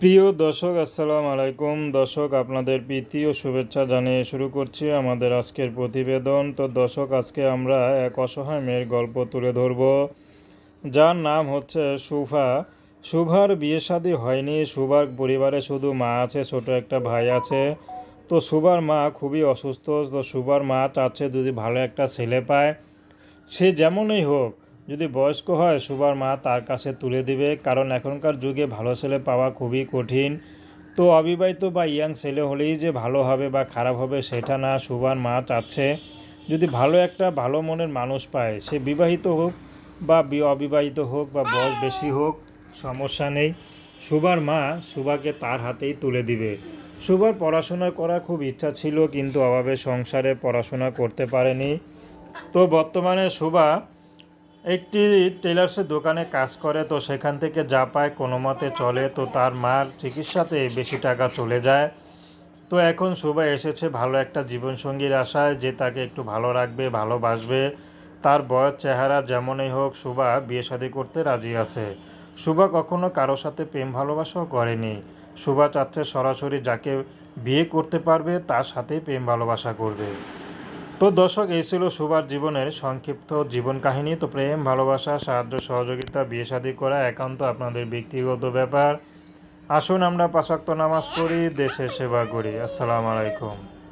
প্রিয় দর্শক, আসসালামু আলাইকুম। দর্শক, আপনাদের প্রীতি ও শুভেচ্ছা জানিয়ে শুরু করছি আমাদের আজকের প্রতিবেদন। তো দর্শক, আজকে আমরা এক অসহায় মেয়ের গল্প তুলে ধরব। যার নাম হচ্ছে শুভা। সুভার বিয়ে শাদী হয়নি। সুভার পরিবারে শুধু মা আছে, ছোট একটা ভাই আছে। তো সুভার মা খুবই অসুস্থ। তো সুভার মা চাচ্ছে যদি ভালো একটা ছেলে পায়। সে যেমনই হোক যদি বয়স্ক হয়, সুবার মা তার কাছে তুলে দিবে। কারণ এখনকার যুগে ভালো ছেলে পাওয়া খুবই কঠিন। তো অবিবাহিত বা ইয়াং ছেলে হলেই যে ভালো হবে বা খারাপ হবে সেটা না সুবার মা চাচ্ছে। যদি ভালো একটা ভালো মনের মানুষ পায়, সে বিবাহিত হোক বা অবিবাহিত হোক বা বয়স বেশি হোক, সমস্যা নেই। সুবার মা সুবাকে তার হাতেই তুলে দিবে। সুবার পড়াশোনা করার খুব ইচ্ছা ছিল, কিন্তু অভাবে সংসারে পড়াশোনা করতে পারেনি। তো বর্তমানে সুবা একটি টেলার্সের দোকানে কাজ করে, তো সেখান থেকে যা পায় কোনো মতে চলে, তো তার মার চিকিৎসাতে বেশি টাকা চলে যায়। তো এখন শুভা এসেছে ভালো একটা জীবনসঙ্গীর আশায় যে তাকে একটু ভালো রাখবে, ভালোবাসবে। তার বয়স, চেহারা যেমনই হোক, শুভা বিয়ে শাদী করতে রাজি আছে। শুভা কখনো কারোর সাথে প্রেম ভালোবাসাও করেনি। শুভা চাচ্ছে সরাসরি যাকে বিয়ে করতে পারবে, তার সাথেই প্রেম ভালোবাসা করবে। তো দর্শক, এই ছিল সুভার জীবনের সংক্ষিপ্ত জীবন কাহিনী তো প্রেম, ভালোবাসা, সাহায্য, সহযোগিতা, বিয়ে শাদী করা একান্ত আপনাদের ব্যক্তিগত ব্যাপার। আসুন আমরা পাশাক্ত নামাজ পড়ি, দেশের সেবা করি। আসসালামু আলাইকুম।